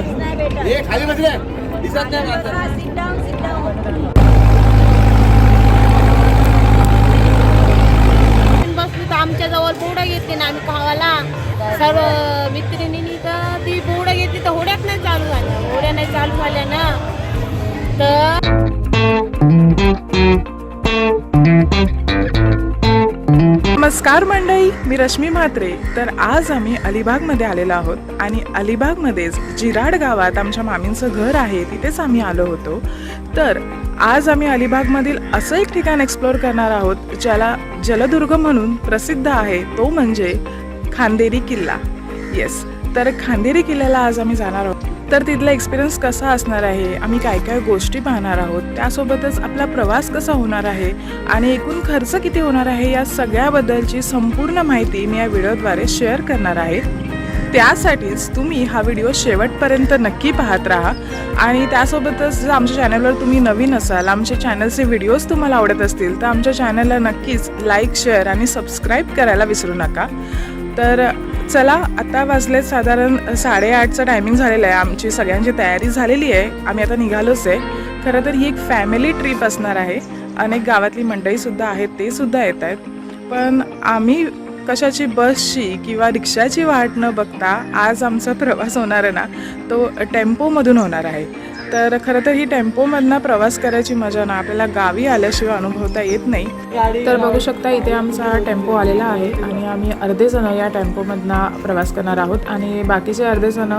हे खाली बसले दिसत नाही बसली तर आमच्या जवळ बोडं घेतली ना आम्ही खावाला. सर्व मित्रिणींनी तर ती बोडं घेतली तर होड्यात नाही चालू झाल्या. होड्या नाही चालू झाल्या ना. तर नमस्कार मंडळी मी रश्मी म्हात्रे. तर आज आम्ही अलिबागमध्ये आलेलो आहोत आणि अलिबागमध्येच जिराड गावात आमच्या मामींचं घर आहे तिथेच आम्ही आलो होतो. तर आज आम्ही अलिबागमधील असं एक ठिकाण एक्सप्लोअर करणार आहोत ज्याला जलदुर्ग म्हणून प्रसिद्ध आहे तो म्हणजे खांदेरी किल्ला. येस तर खांदेरी किल्ल्याला आज आम्ही जाणार आहोत. तर तिथला एक्सपिरियन्स कसा असणार आहे? आम्ही काय काय गोष्टी पाहणार आहोत? त्यासोबतच आपला प्रवास कसा होणार आहे? आणि एकूण खर्च किती होणार आहे? या सगळ्याबद्दलची संपूर्ण माहिती मी या व्हिडिओद्वारे शेअर करणार आहे. त्यासाठीच तुम्ही हा व्हिडिओ शेवटपर्यंत नक्की पाहत राहा. आणि त्यासोबतच जर आमच्या चॅनलवर तुम्ही नवीन असाल आमच्या चॅनलचे व्हिडिओज तुम्हाला आवडत असतील तर आमच्या चॅनलला नक्कीच लाईक शेअर आणि सबस्क्राईब करायला विसरू नका. तर चला आता वाजले साधारण साडेआठचं टायमिंग झालेलं आहे. आमची सगळ्यांची तयारी झालेली आहे. आम्ही आता निघालोच आहे. खरं तर ही एक फॅमिली ट्रिप असणार आहे. अनेक गावातली मंडळीसुद्धा आहेत ते सुद्धा येत आहेत. पण आम्ही कशाची बसची किंवा रिक्षाची वाट न बघता आज आमचा प्रवास होणार आहे ना तो टेम्पोमधून होणार आहे. तर खरं तर ही टेम्पोमधनं प्रवास करायची मजा ना आपल्याला गावी आल्याशिवाय अनुभवता येत नाही. तर बघू शकता इथे आमचा हा टेम्पो आलेला आहे आणि आम्ही अर्धे जण या टेम्पोमधनं प्रवास करणार आहोत. आणि बाकीचे अर्धे जण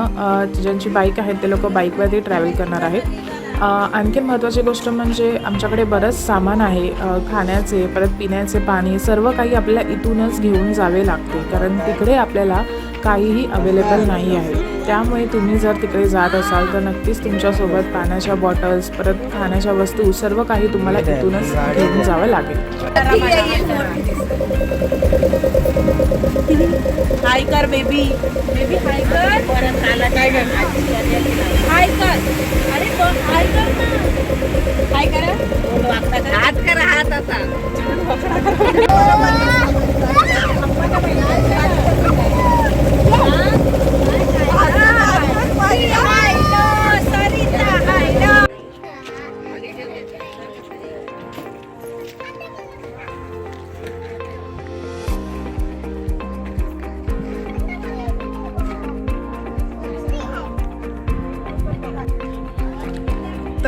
ज्यांची बाईक आहेत ते लोक बाईकवरती ट्रॅव्हल करणार आहेत. आणखीन महत्त्वाची गोष्ट म्हणजे आमच्याकडे बरंच सामान आहे खाण्याचे परत पिण्याचे पाणी सर्व काही आपल्याला इथूनच घेऊन जावे लागते. कारण तिकडे आपल्याला काहीही अवेलेबल नाही आहे. त्यामुळे तुम्ही जर तिकडे जात असाल तर नक्कीच तुमच्यासोबत पाण्याच्या बॉटल्स परत खाण्याच्या वस्तू सर्व काही तुम्हाला इथूनच घेऊन जावं लागेल. हाय कर बेबी बेबी हाय कर परत आला काय कर हाय कर अरे हाय कर ना. हाय करा हात करा हात आता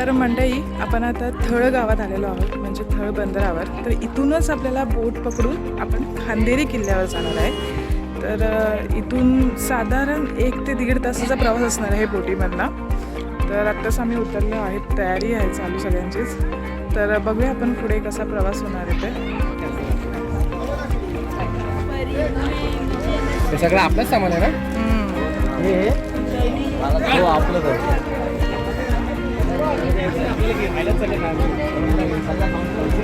तर मंडळी आपण आता थळ गावात आलेलो आहोत म्हणजे थळ बंदरावर. तर इथूनच आपल्याला बोट पकडून आपण खांदेरी किल्ल्यावर जाणार आहे. तर इथून साधारण एक ते दीड तासाचा प्रवास असणार आहे बोटीमधला तर आत्ताच आम्ही उतरलो आहेत तयारी आहे चालू सगळ्यांचीच. तर बघूया आपण पुढे कसा प्रवास होणार आहे ते. सगळं आपलंच सामान आहे ना. हे? हो आपलं अरे इथून पडायला होईल आहे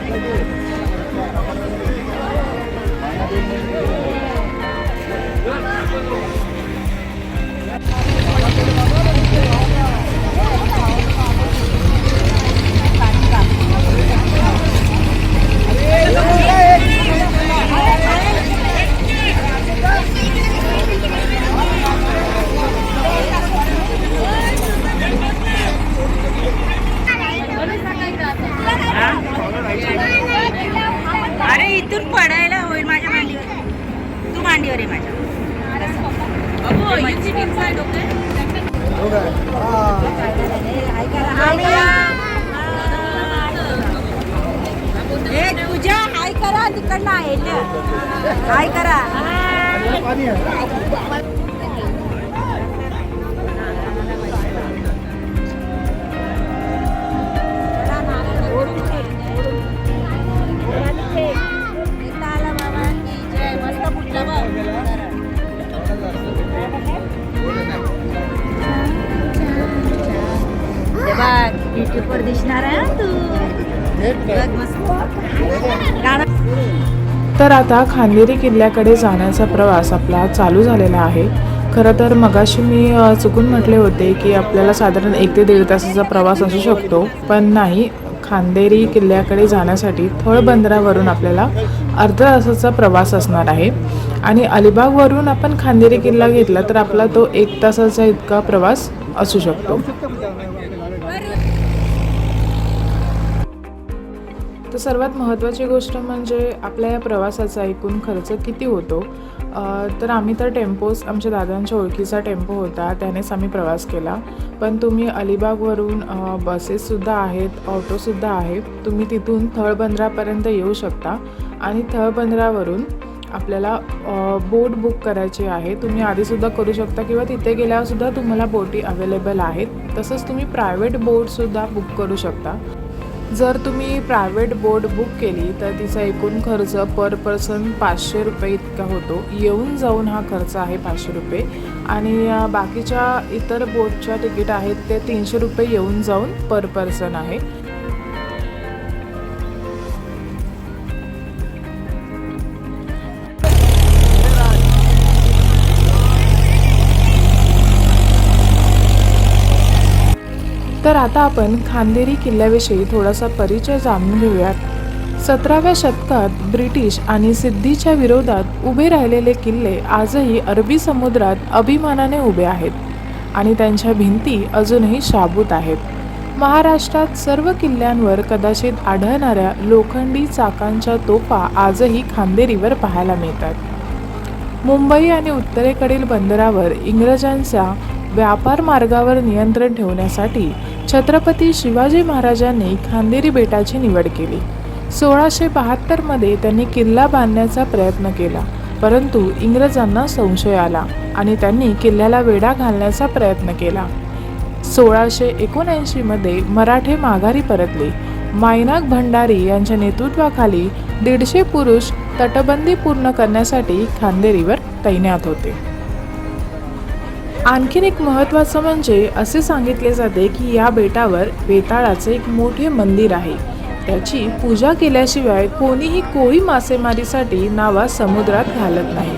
करा तिकडनं आहे हाय करा. बघ युट्यूब वर दिसणार आहे तू. बघ मस्त. गाणं तर आता खांदेरी किल्ल्याकडे जाण्याचा प्रवास आपला चालू झालेला आहे. खरं तर मगाशी मी चुकून म्हटले होते की आपल्याला साधारण एक ते दीड तासाचा प्रवास असू शकतो. पण नाही खांदेरी किल्ल्याकडे जाण्यासाठी थळ बंदरावरून आपल्याला अर्धा तासाचा प्रवास असणार आहे. आणि अलिबागवरून आपण खांदेरी किल्ला घेतला तर आपला तो एक तासाचा इतका प्रवास असू शकतो. तर सर्वात महत्त्वाची गोष्ट म्हणजे आपल्या या प्रवासाचा एकूण खर्च किती होतो? तर आम्ही तर टेम्पोस आमच्या दादांच्या ओळखीचा टेम्पो होता त्यानेच आम्ही प्रवास केला. पण तुम्ही अलिबागवरून बसेससुद्धा आहेत ऑटोसुद्धा आहेत. तुम्ही तिथून थळबंदरापर्यंत येऊ शकता. आणि थळबंदरावरून आपल्याला बोट बुक करायची आहे. तुम्ही आधीसुद्धा करू शकता किंवा तिथे गेल्यावरसुद्धा तुम्हाला बोटी अवेलेबल आहेत. तसंच तुम्ही प्रायव्हेट बोटसुद्धा बुक करू शकता. जर तुम्ही प्रायव्हेट बोट बुक केली तर तिचा एकूण खर्च पर पर्सन पाचशे रुपये इतका होतो. येऊन जाऊन हा खर्च आहे पाचशे रुपये. आणि बाकीच्या इतर बोटच्या तिकीट आहेत ते तीनशे रुपये येऊन जाऊन पर पर्सन आहे. तर आता आपण खांदेरी किल्ल्याविषयी थोडासा परिचय जाणून घेऊयात. सतराव्या शतकात ब्रिटिश आणि सिद्धीच्या विरोधात उभे राहिलेले किल्ले आजही अरबी समुद्रात अभिमानाने उभे आहेत आणि त्यांच्या भिंती अजूनही शाबूत आहेत. महाराष्ट्रात सर्व किल्ल्यांवर कदाचित आढळणाऱ्या लोखंडी चाकांच्या तोफा आजही खांदेरीवर पाहायला मिळतात. मुंबई आणि उत्तरेकडील बंदरावर इंग्रजांच्या व्यापार मार्गावर नियंत्रण ठेवण्यासाठी छत्रपती शिवाजी महाराजांनी खांदेरी बेटाची निवड केली. सोळाशे बहात्तरमध्ये त्यांनी किल्ला बांधण्याचा प्रयत्न केला परंतु इंग्रजांना संशय आला आणि त्यांनी किल्ल्याला वेढा घालण्याचा प्रयत्न केला. सोळाशे एकोणऐंशीमध्ये मराठे माघारी परतले. मायनाक भंडारी यांच्या नेतृत्वाखाली दीडशे पुरुष तटबंदी पूर्ण करण्यासाठी खांदेरीवर तैनात होते. आणखीन एक महत्त्वाचं म्हणजे असे सांगितले जाते की या बेटावर वेताळाचे एक मोठे मंदिर आहे. त्याची पूजा केल्याशिवाय कोणीही कोळी मासेमारीसाठी नावा समुद्रात घालत नाही.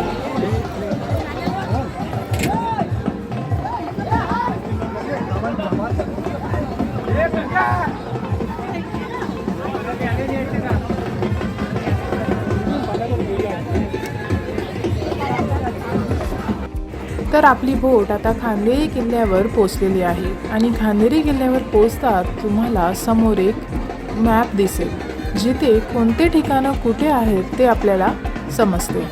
तर आपली बोट आता खांदेरी किल्ल्यावर पोचलेली आहे. आणि खांदेरी किल्ल्यावर पोचतात तुम्हाला समोर एक मॅप दिसेल. जिथे कोणते ठिकाणं कुठे आहेत ते आपल्याला समजते.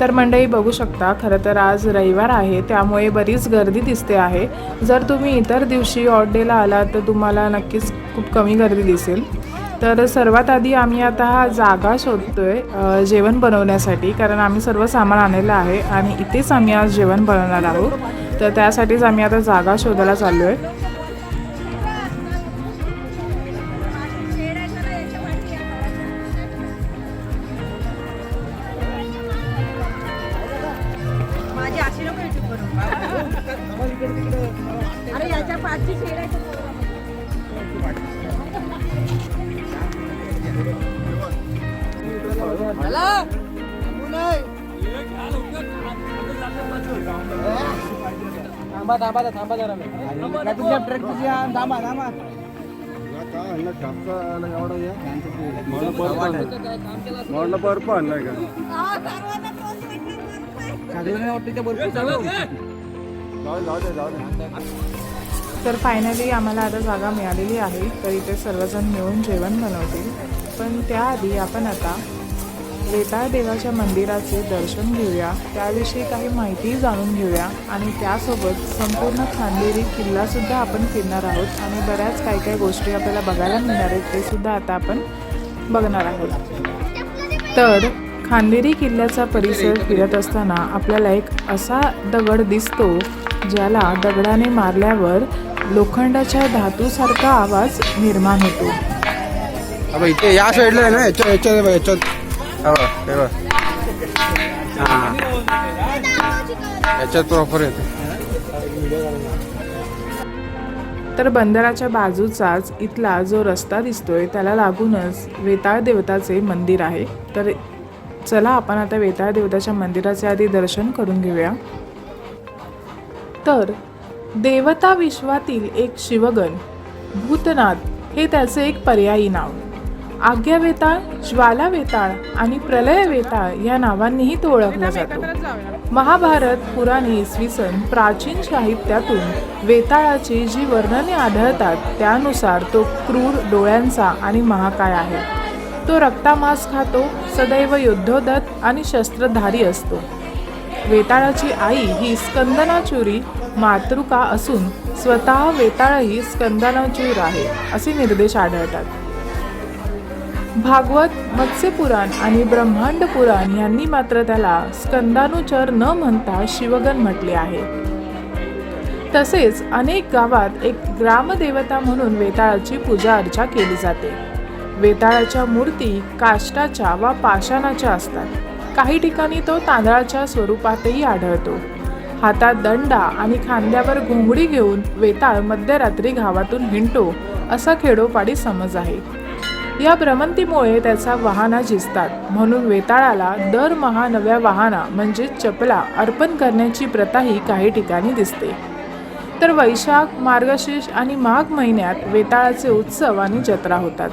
तर मंडळी बघू शकता खरं तर आज रविवार आहे त्यामुळे बरीच गर्दी दिसते आहे. जर तुम्ही इतर दिवशी ऑट डेला आलात तर तुम्हाला नक्कीच खूप कमी गर्दी दिसेल. तर सर्वात आधी आम्ही आता हा जागा शोधतोय आहे जेवण बनवण्यासाठी. कारण आम्ही सर्व सामान आणलेलं आहे आणि इथेच आम्ही आज जेवण बनवणार आहोत. तर त्यासाठीच आम्ही आता जागा शोधायला चाललो आहे थांबा थांबा थांबा जरा. तुझ्या ट्रक तुझ्या थांबा थांबा. बर्फ आणलाय का? तर फायनली आम्हाला आता जागा मिळालेली आहे. तर इथे सर्वजण मिळून जेवण बनवतील. पण त्याआधी आपण आता वेताळ देवाच्या मंदिराचे दर्शन घेऊया. त्याविषयी काही माहिती जाणून घेऊया आणि त्यासोबत संपूर्ण खांदेरी किल्लासुद्धा आपण फिरणार आहोत आणि बऱ्याच काही काही गोष्टी आपल्याला बघायला मिळणार आहेत ते सुद्धा आता आपण बघणार आहोत. तर खांदेरी किल्ल्याचा परिसर फिरत असताना आपल्याला एक असा दगड दिसतो ज्याला दगडाने मारल्यावर लोखंडाच्या धातूसारखा आवाज निर्माण होतो. इथे या साईडला आहे ना याच्या याच्या याच्यात हा बघ, हे बघ. हा. याच्यात प्रॉपर येते तर बंदराच्या बाजूचाच इथला जो रस्ता दिसतोय त्याला लागूनच वेताळ देवताचे मंदिर आहे तर चला आपण आता वेताळ देवताच्या मंदिराचे आधी दर्शन करून घेऊया तर देवता विश्वातील एक शिवगण भूतनाथ हे त्याचे एक पर्यायी नाव आज्ञा वेताळ ज्वाला वेताळ आणि प्रलय वेताळ या नावांनीही तो ओळखला जातो. महाभारत पुराणे इसवी सन प्राचीन साहित्यातून वेताळाची जी वर्णने आढळतात त्यानुसार तो क्रूर डोळ्यांचा आणि महाकाय आहे. तो रक्तामांस खातो सदैव युद्धोदत आणि शस्त्रधारी असतो. वेताळाची आई ही स्कंदनाचुरी मातृका असून स्वतः वेताळही स्कंदनाचूर आहे असे निर्देश आढळतात. भागवत मत्स्यपुराण आणि ब्रह्मांड पुराण यांनी मात्र त्याला स्कंदानुचर न म्हणता शिवगण म्हटले आहे. तसेच अनेक गावात एक ग्रामदेवता म्हणून वेताळाची पूजा अर्चा केली जाते. वेताळाच्या मूर्ती काष्टाच्या वा पाषाणाच्या असतात. काही ठिकाणी तो तांदळाच्या स्वरूपातही आढळतो. हातात दंडा आणि खांद्यावर घोंगडी घेऊन वेताळ मध्यरात्री गावातून हिंडतो असा खेडोपाडी समज आहे. या भ्रमंतीमुळे त्याचा वाहना झिजतात. म्हणून वेताळाला दरमहा नव्या वाहना म्हणजे चपला अर्पण करण्याची प्रथाही काही ठिकाणी दिसते. तर वैशाख मार्गशीर्ष आणि माघ महिन्यात वेताळाचे उत्सव आणि जत्रा होतात.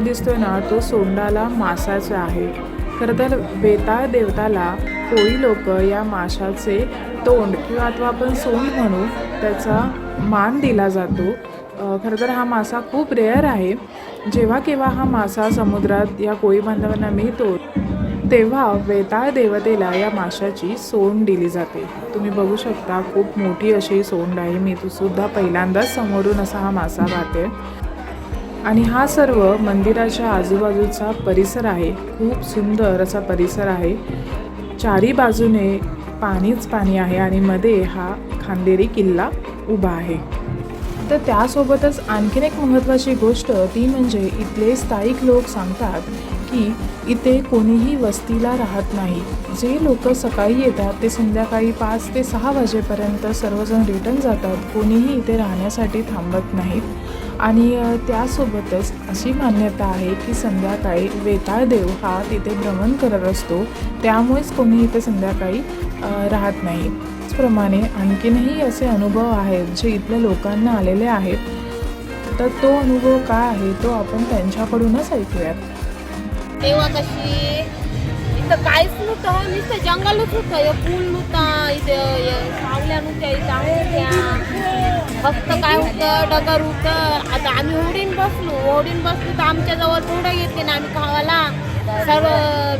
तुम्हाला दिसतोय ना तो सोंडाला मासाचा आहे. खरं तर बेताळ देवताला कोळी लोक या माशाचे तोंड किंवा अथवा आपण सोंड म्हणू त्याचा मान दिला जातो. खरं तर हा मासा खूप रेअर आहे. जेव्हा केव्हा हा मासा समुद्रात या कोळी बांधवांना मिळतो तेव्हा वेताळ देवतेला या माशाची सोंड दिली जाते. तुम्ही बघू शकता खूप मोठी अशी सोंड आहे. मी तू सुद्धा पहिल्यांदाच समोरून असा हा मासा पाहते. आणि हा सर्व मंदिराच्या आजूबाजूचा परिसर आहे. खूप सुंदर असा परिसर आहे. चारी बाजूने पाणीच पाणी आहे आणि मध्ये हा खांदेरी किल्ला उभा आहे. तर त्यासोबतच आणखीन एक महत्त्वाची गोष्ट ती म्हणजे इथले स्थायिक लोक सांगतात की इथे कोणीही वस्तीला राहत नाही. जे लोक सकाळी येतात ते संध्याकाळी पाच ते सहा वाजेपर्यंत सर्वजण रिटर्न जातात. कोणीही इथे राहण्यासाठी थांबत नाहीत. आणि त्यासोबतच अशी मान्यता आहे की संध्याकाळी वेताळ देव हा तिथे भ्रमण करत असतो. त्यामुळेच कोणी इथे संध्याकाळी राहत नाही. त्याचप्रमाणे आणखीनही असे अनुभव आहेत जे इथल्या लोकांना आलेले आहेत. तर तो अनुभव काय आहे तो आपण त्यांच्याकडूनच ऐकूयात. तेव्हा कशी? इथं काहीच नव्हतं नुसतं जंगलच होतं. हे पूल नव्हता इथं सावल्या नव्हत्या इथं होत्या फक्त काय होतं डगर होतं. आता आम्ही ओढीन बसलो. ओढीन बसलो तर आमच्या जवळ थोडं घेतली ना आम्ही खावाला. सर्व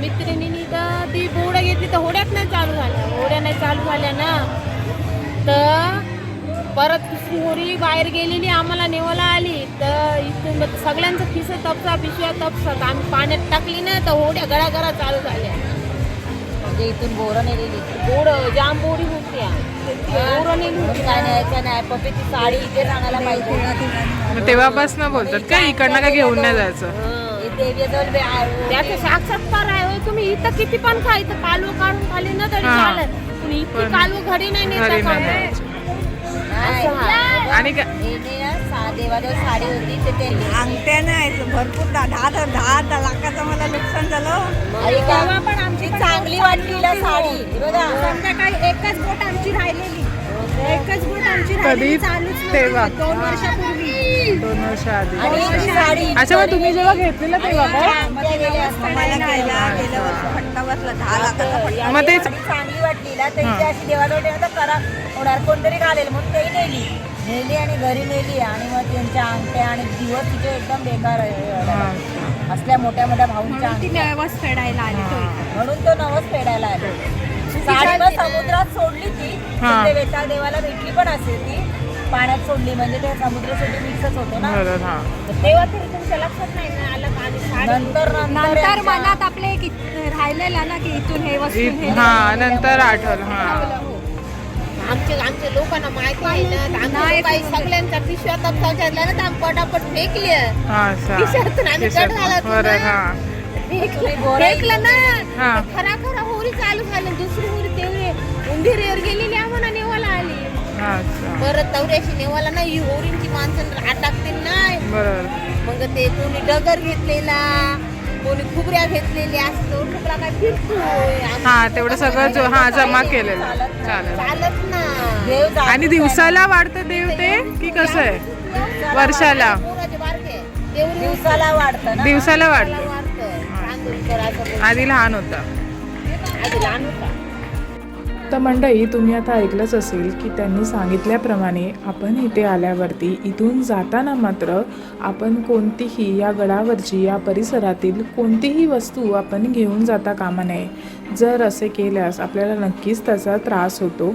मित्रिणींनी तर ती बोडं घेतली तर होड्यात नाही चालू झाल्या. होड्या नाही चालू झाल्या ना. तर परत होडी बाहेर गेलेली आम्हाला नेवाला आली तर इथून मग सगळ्यांचं खिस तपसा पिशव्या तपसात आम्ही पाण्यात टाकली ना तर होड्या गळा चालू झाल्या म्हणजे इथून बोरं नेलेली बोड जाम बोडी होत्या बोरं नेली होती. काय न्यायचं नाही पप्पीची साडी इथे सांगायला पाहिजे तेव्हापासून बोलतात का इकडनं काय घेऊन नाही जायचं हं. इथे देवीजवळ बी आहे. त्याचं साक्षात्कार आहे होय. तुम्ही इथं किती पण खा इथं कालवं काढून खाली ना तरी हा. चालेल पण इतकी कालवं घरी नाही घरी नेता नाही का? न्यायचं. आणि काय साडी होती ते ते अंगठ्या नाही भरपूर दहा दहा दहा लाखाचं मला नुकसान झालं. आई का? ती चांगली वाटली साडी हे. बघा. संध्याकाळी एकच बोट आमची राहिलेली. एकच बोट आमची कधी चालूच तेव्हा. दोन वर्षापूर्वी. दोन वर्ष आधी. आणि ही साडी. अच्छा मग तुम्ही जेव्हा घेतलेलं तेव्हा काय? मध्ये मला गेला गेल्या वर्षी फटका बसला दहा लाखाचा फटका मग तेच चांगली वाटली ना तर इथे अशी देवाजवळ तर करा. होणार कोणतरी घालेल म्हणून तेही नेली. नेली आणि घरी नेली. आणि मग त्यांच्या अंगठ्या आणि दिवस तिचे एकदम बेकार आहे. हा. असल्या मोठ्या मोठ्या भाऊंच्या ती अंगठ्या. नवस फेडायला आली तो. म्हणून तो नवस फेडायला आला. मग समुद्रात सोडली ती. हा. तिथे वेताळ देवाला भेटली पण असेल ती. पाण्यात सोडली म्हणजे ते समुद्र शेवटी मिक्सच होतो ना. बरोबर हा. तेव्हा तरी तुमच्या लक्षात नाही ना आलं साडी नंतर मनात आपले राहिलेला ना की इथून हे वस्तू हे इ- हा नंतर आठवलं हा. आमचे आमच्या लोकांना माहिती आहे ना तर आमच्या काही सगळ्यांचा पिशव्या तपसा घेतला ना तर आम्ही पटापट फेकले अच्छा. खिशातून आम्ही खिशात. कट घालत बरं ना. हा. फेकलं फेकलं ना. हा. तर खरा खरा होरी चालू झालं दुसरी होरी उंदीर गेलेली आम्हाला नेवाला आली. अच्छा. परत तवऱ्याशी नेवाला नाही ही होरींची माणसं अटकतील नाही. बरोबर. मग ते कोणी डगर घेतलेला कोणी खुबऱ्या घेतलेल्या असं तो ठुकरा काय फिरतोय. हा तेवढं सगळं जो हा जमा केलेलं. चालेल. चालत ना देव जा- आणि दिवसाला वाढतं देव ते? की कसं आहे? वर्षाला. बारके. दिवसाला वाढतं ना. दिवसाला वाढतं. वाढतं. तांदूळ असं बोलतो. आधी लहान होता. आधी लहान होता. तर मंडळी तुम्ही आता ऐकलंच असेल की त्यांनी सांगितल्याप्रमाणे आपण इथे आल्यावरती इथून जाताना मात्र आपण कोणतीही या गडावरची या परिसरातील कोणतीही वस्तू आपण घेऊन जाता कामा नये. जर असे केल्यास आपल्याला नक्कीच त्याचा त्रास होतो.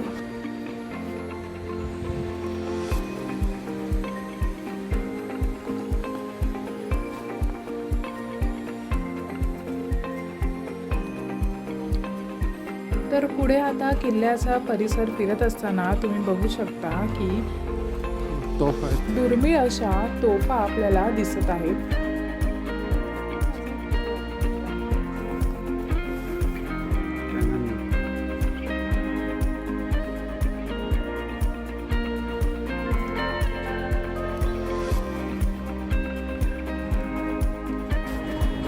तर पुढे आता किल्ल्याचा परिसर फिरत असताना तुम्ही बघू शकता की तोफ दुर्मिळ अशा तोफा आपल्याला दिसत आहेत.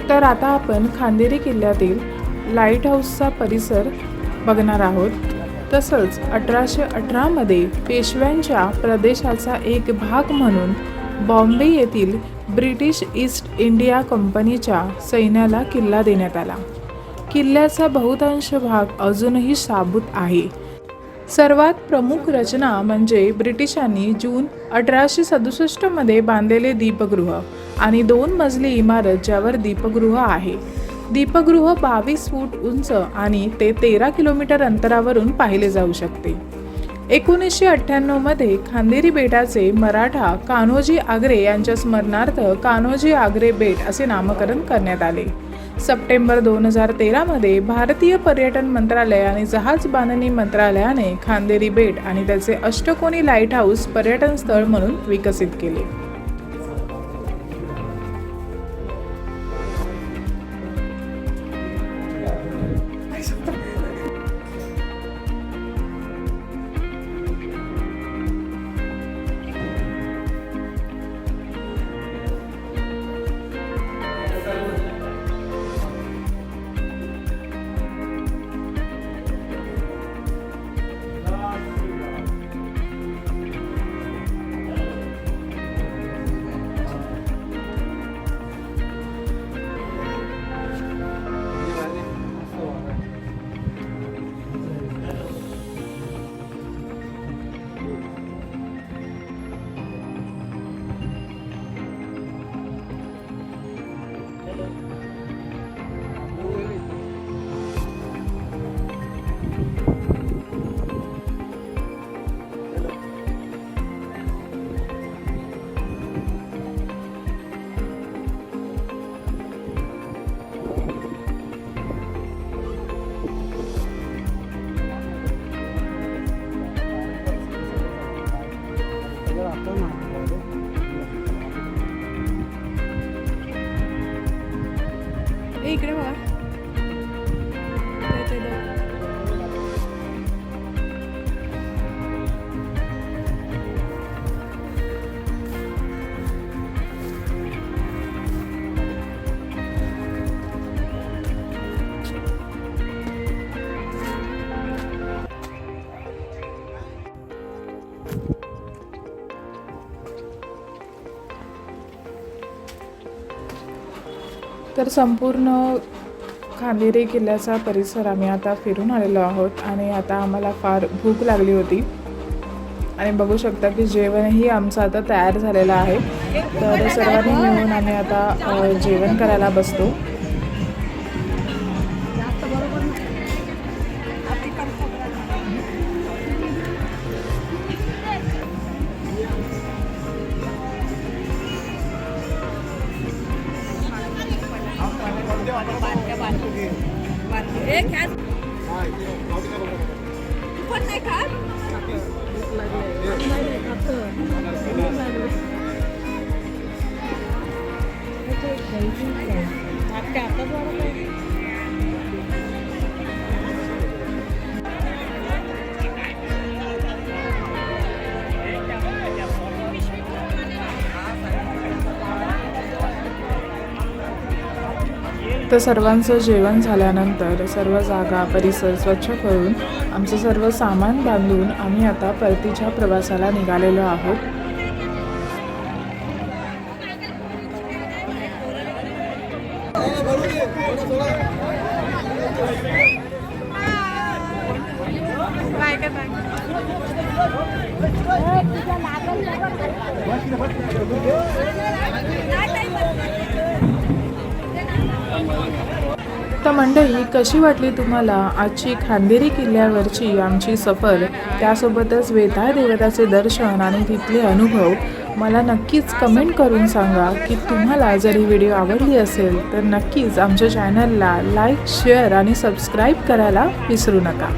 तर आता आपण खांदेरी किल्ल्यातील लाइट हाऊसचा परिसर बघणार आहोत. तसंच अठराशे अठरामध्ये पेशव्यांच्या प्रदेशाचा एक भाग म्हणून बॉम्बे येथील ब्रिटिश ईस्ट इंडिया कंपनीच्या सैन्याला किल्ला देण्यात आला. किल्ल्याचा बहुतांश भाग अजूनही साबूत आहे. सर्वात प्रमुख रचना म्हणजे ब्रिटिशांनी जून अठराशे सदुसष्टमध्ये बांधलेले दीपगृह आणि दोन मजली इमारत ज्यावर दीपगृह आहे. दीपगृह बावीस फूट उंच आणि ते तेरा किलोमीटर अंतरावरून पाहिले जाऊ शकते. एकोणीसशे अठ्ठ्याण्णवमध्ये खांदेरी बेटाचे मराठा कान्होजी आग्रे यांच्या स्मरणार्थ कान्होजी आग्रे बेट असे नामकरण करण्यात आले. सप्टेंबर दोन हजार तेरामध्ये भारतीय पर्यटन मंत्रालय आणि जहाज बांधणी मंत्रालयाने खांदेरी बेट आणि त्याचे अष्टकोनी लाइट हाऊस पर्यटन स्थळ म्हणून विकसित केले. इकडे बघा. संपूर्ण खांदेरी किल्ल्याचा परिसर आम्ही आता फिरून आलेलो आहोत आणि आता आम्हाला फार भूक लागली होती. आणि बघू शकता की जेवणही आमचं आता तयार झालेलं आहे. तर सर्वांनी मिळून आम्ही आता जेवण करायला बसतो. तर सर्वांचं जेवण झाल्यानंतर सर्व जागा परिसर स्वच्छ करून आमचं सर्व सामान बांधून आम्ही आता परतीच्या प्रवासाला निघालेलो आहोत. तर मंडळी कशी वाटली तुम्हाला? आजची खांदेरी किल्ल्यावरची आमची सफर त्यासोबतच वेताळ देवताचे दर्शन आणि तिथले अनुभव मला नक्कीच कमेंट करून सांगा. की तुम्हाला जर ही व्हिडिओ आवडली असेल तर नक्कीच आमच्या चॅनलला लाईक शेअर आणि सबस्क्राईब करायला विसरू नका.